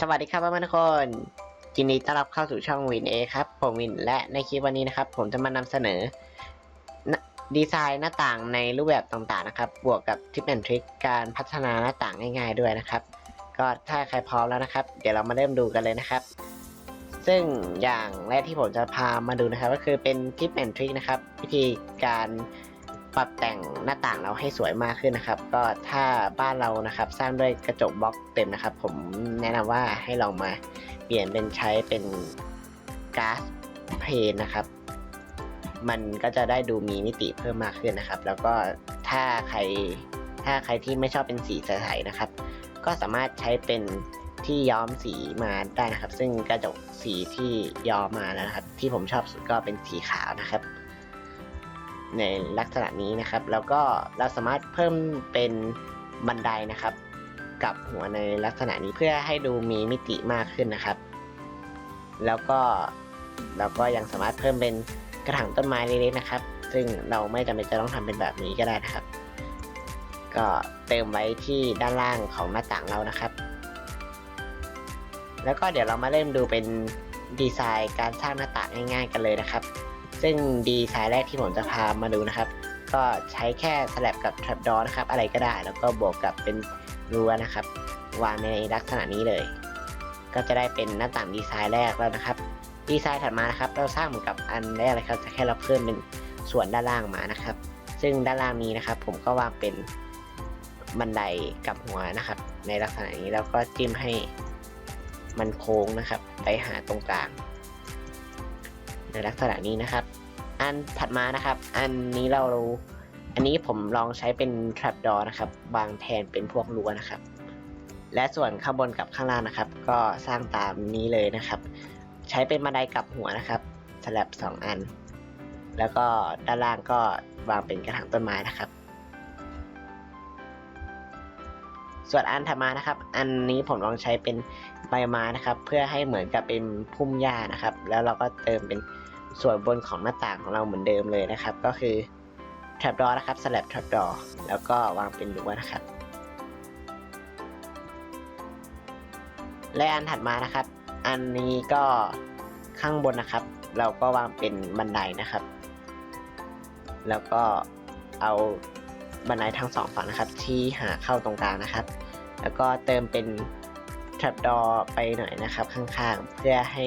สวัสดีครับเพื่อนๆทุกคนยินดีต้อนรับเข้าสู่ช่องวินเอครับ ผมวินและในคลิปวันนี้นะครับ ผมจะมานำเสนอ ดีไซน์หน้าต่างในรูปแบบต่างๆนะครับ บวกกับทิปแอนทริคการพัฒนาหน้าต่างง่าย ๆด้วยนะครับ ก็ถ้าใครพร้อมแล้วนะครับ เดี๋ยวเรามาเริ่มดูกันเลยนะครับ ซึ่งอย่างแรกที่ผมจะพามาดูนะครับ ก็คือเป็นทิปแอนทริคนะครับ วิธีการ ปรับแต่งหน้าต่างเราให้สวยมากขึ้นนะครับ ก็ถ้าบ้านเรานะครับสร้างด้วยกระจกบล็อกเต็มนะครับ ผมแนะนำว่าให้ลองมาเปลี่ยนเป็นใช้เป็นก๊าซเพนนะครับ มันก็จะได้ดูมีมิติเพิ่มมากขึ้นนะครับ แล้วก็ถ้าใครถ้าใครที่ไม่ชอบเป็นสีใสๆนะครับ ก็สามารถใช้เป็นที่ย้อมสีมาได้นะครับ ซึ่งกระจกสีที่ย้อมมานะครับ ที่ผมชอบสุดก็เป็นสีขาวนะครับ ในลักษณะนี้นะครับ แล้วก็เราสามารถเพิ่มเป็นบันไดนะครับ กับหัวในลักษณะนี้เพื่อให้ดูมีมิติมากขึ้นนะครับ แล้วก็เราก็ยังสามารถเพิ่มเป็นกระถางต้นไม้เล็กๆนะครับ ซึ่งเราไม่จำเป็นจะต้องทำเป็นแบบนี้ก็ได้นะครับ ก็เติมไว้ที่ด้านล่างของหน้าต่างเรานะครับ แล้วก็เดี๋ยวเรามาเริ่มดูเป็นดีไซน์การสร้างหน้าต่างง่ายๆกันเลยนะครับ ซึ่งดีไซน์แรกที่ผมจะพามาดูนะครับ ก็ใช้แค่สลับกับ trapdoor นะครับ อะไรก็ได้ แล้วก็บวกกับเป็นรั้วนะครับ วางในลักษณะนี้เลย ก็จะได้เป็นหน้าต่างดีไซน์แรกแล้วนะครับ ดีไซน์ถัดมานะครับ เราสร้างเหมือนกับอันแรกเลยครับแต่แค่เราเพิ่มเป็นส่วนด้านล่างมานะครับ ซึ่งด้านล่างนี้นะครับ ผมก็วางเป็นบันไดกับหัวนะครับ ในลักษณะนี้แล้วก็จิ้มให้มันโค้งนะครับ ไปหาตรงกลาง ในลักษณะนี้นะครับ อันถัดมานะครับ อันนี้เรา อันนี้ผมลองใช้เป็น trapdoor นะครับวางแทนเป็นพวกรั้วนะครับ และส่วนข้างบนกับข้างล่างนะครับ ก็สร้างตามนี้เลยนะครับ ใช้เป็นบันไดกลับหัวนะครับสลับสองอัน แล้วก็ด้านล่างก็วางเป็นกระถางต้นไม้นะครับ ส่วนอันถัดมานะครับ อันนี้ผมลองใช้เป็นใบไม้นะครับ เพื่อให้เหมือนกับเป็นพุ่มหญ้านะครับ แล้วเราก็เติมเป็น ส่วนบนของหน้าต่างของเราเหมือนเดิมเลยนะครับ ก็คือ trapdoor นะครับสลับ trapdoor แล้วก็วางเป็นรั้วนะครับ และอันถัดมานะครับ อันนี้ก็ข้างบนนะครับ เราก็วางเป็นบันไดนะครับ แล้วก็เอาบันไดทั้งสองฝั่งนะครับ ที่หาเข้าตรงกลางนะครับ แล้วก็เติมเป็น trapdoor ไปหน่อยนะครับ ข้างๆ เพื่อให้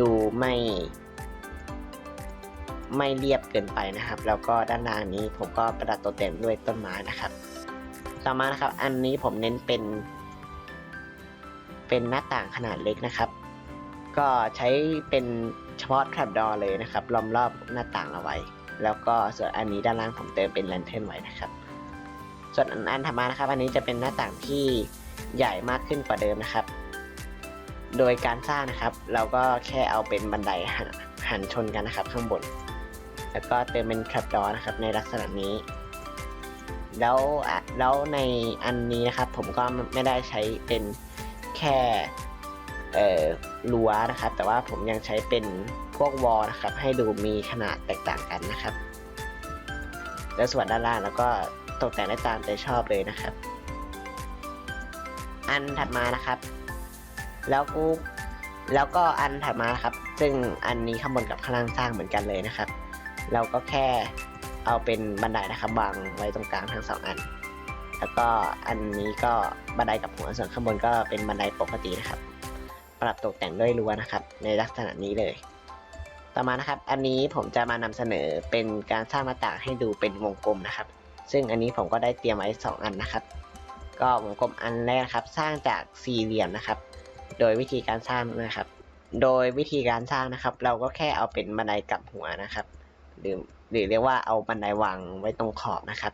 ดูไม่ ไม่เรียบเกินไปนะครับ แล้วก็ด้านล่างนี้ผมก็ประดับตกแต่งด้วยต้นไม้นะครับ ต่อมานะครับ อันนี้ผมเน้นเป็น เป็นหน้าต่างขนาดเล็กนะครับ ก็ใช้เป็นเฉพาะ trapdoor เลยนะครับล้อมรอบหน้าต่างเอาไว้ แล้วก็ส่วนอันนี้ด้านล่างผมเติมเป็น lantern ไว้นะครับ ส่วนอันถัดมานะครับ อันนี้จะเป็นหน้าต่างที่ใหญ่มากขึ้นกว่าเดิมนะครับ โดยการสร้างนะครับ เราก็แค่เอาเป็นบันไดหันชนกันนะครับ ข้างบน แล้วก็เติมเป็น trapdoor นะครับในลักษณะนี้ แล้วแล้วในอันนี้นะครับผมก็ไม่ได้ใช้เป็นแค่เอ่อรั้วนะครับ แต่ว่าผมยังใช้เป็นพวกวอลนะครับ ให้ดูมีขนาดแตกต่างกันนะครับ และส่วนด้านล่างแล้วก็ตกแต่งได้ตามใจชอบเลยนะครับ อันถัดมานะครับ แล้วกูแล้วก็อันถัดมานะครับ ซึ่งอันนี้ข้างบนกับข้างล่างสร้างเหมือนกันเลยนะครับ เราก็แค่เอาเป็นบันไดนะครับวางไว้ตรงกลางทั้งสองอัน แล้วก็อันนี้ก็บันไดกับหัวส่วนข้างบนก็เป็นบันไดปกตินะครับ ปรับตกแต่งด้วยรั้วนะครับ ในลักษณะนี้เลย ต่อมานะครับ อันนี้ผมจะมานำเสนอเป็นการสร้างหน้าต่างให้ดูเป็นวงกลมนะครับ ซึ่งอันนี้ผมก็ได้เตรียมไว้สองอันนะครับ ก็วงกลมอันแรกครับ สร้างจากสี่เหลี่ยมนะครับ โดยวิธีการสร้างนะครับ โดยวิธีการสร้างนะครับ เราก็แค่เอาเป็นบันไดกับหัวนะครับ หรือหรือเรียกว่าเอาบันไดวางไว้ตรงขอบนะครับ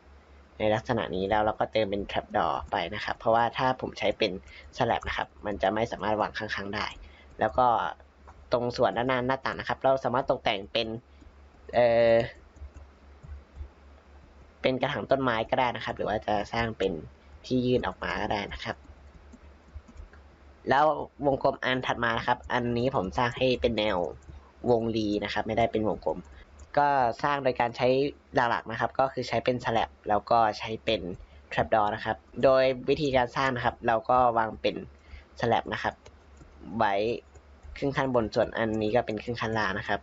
ในลักษณะนี้แล้วเราก็เติมเป็น trapdoor ไปนะครับ เพราะว่าถ้าผมใช้เป็นสลับนะครับ มันจะไม่สามารถวางข้างๆได้ แล้วก็ตรงส่วนด้านหน้าหน้าต่างนะครับ เราสามารถตกแต่งเป็นเอ่อเป็นกระถางต้นไม้ก็ได้นะครับ หรือว่าจะสร้างเป็นที่ยื่นออกมาก็ได้นะครับ แล้ววงกลมอันถัดมานะครับ อันนี้ผมสร้างให้เป็นแนววงรีนะครับ ไม่ได้เป็นวงกลม ก็สร้างโดยการใช้หลักๆนะครับ ก็คือใช้เป็นสลับแล้วก็ใช้เป็น trapdoor นะครับ โดยวิธีการสร้างนะครับ เราก็วางเป็นสแลบนะครับ ไว้ครึ่งขั้นบนส่วนอันนี้ก็เป็นครึ่งขั้นล่างนะครับ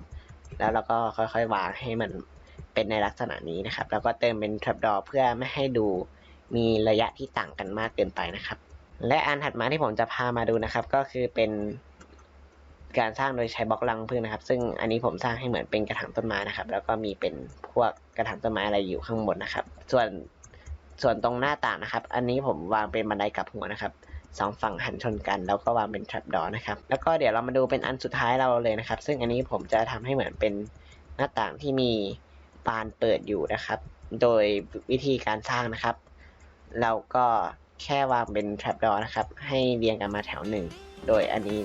แล้วเราก็ค่อยๆวางให้มันเป็นในลักษณะนี้นะครับ แล้วก็เติมเป็น trapdoor เพื่อไม่ให้ดูมีระยะที่ต่างกันมากเกินไปนะครับ และอันถัดมาที่ผมจะพามาดูนะครับ ก็คือเป็น การสร้างโดยใช้บล็อกรังพึ่งนะครับ ซึ่งอันนี้ผมสร้างให้เหมือนเป็นกระถางต้นไม้นะครับ แล้วก็มีเป็นพวกกระถางต้นไม้อะไรอยู่ข้างบนนะครับ ส่วนส่วนตรงหน้าต่างนะครับ อันนี้ผมวางเป็นบันไดกลับหัวนะครับสองฝั่งหันชนกัน แล้วก็วางเป็น trap door นะครับ แล้วก็เดี๋ยวเรามาดูเป็นอันสุดท้ายเราเลยนะครับ ซึ่งอันนี้ผมจะทำให้เหมือนเป็นหน้าต่างที่มีบานเปิดอยู่นะครับ โดยวิธีการสร้างนะครับ เราก็แค่วางเป็น trap door นะครับ ให้เรียงกันมาแถวหนึ่ง โดยอันนี้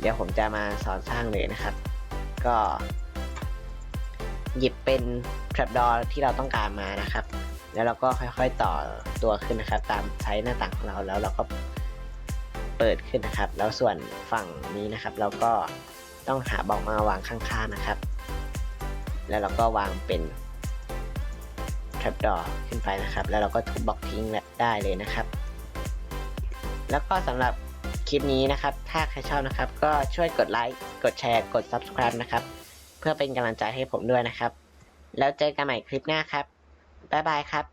เดี๋ยวผมจะมาสอนสร้างเลยนะครับ ก็ หยิบเป็น trap door ที่เราต้องการมานะครับ แล้วเราก็ค่อยๆต่อตัวขึ้นนะครับ ตามไซส์หน้าต่างของเราแล้วเราก็เปิดขึ้นนะครับ แล้วส่วนฝั่งนี้นะครับ เราก็ต้องหาบล็อกมาวางข้างๆนะครับ แล้วเราก็วางเป็น trapdoor ขึ้นไปนะครับ แล้วเราก็ทุบบล็อกทิ้งได้เลยนะครับ แล้วก็สำหรับ คลิปนี้นะครับ ถ้าใครชอบนะครับ ก็ช่วยกดไลค์ กดแชร์ กด subscribe นะครับ เพื่อเป็นกำลังใจให้ผมด้วยนะครับ แล้วเจอกันใหม่คลิปหน้าครับ บ๊ายบายครับ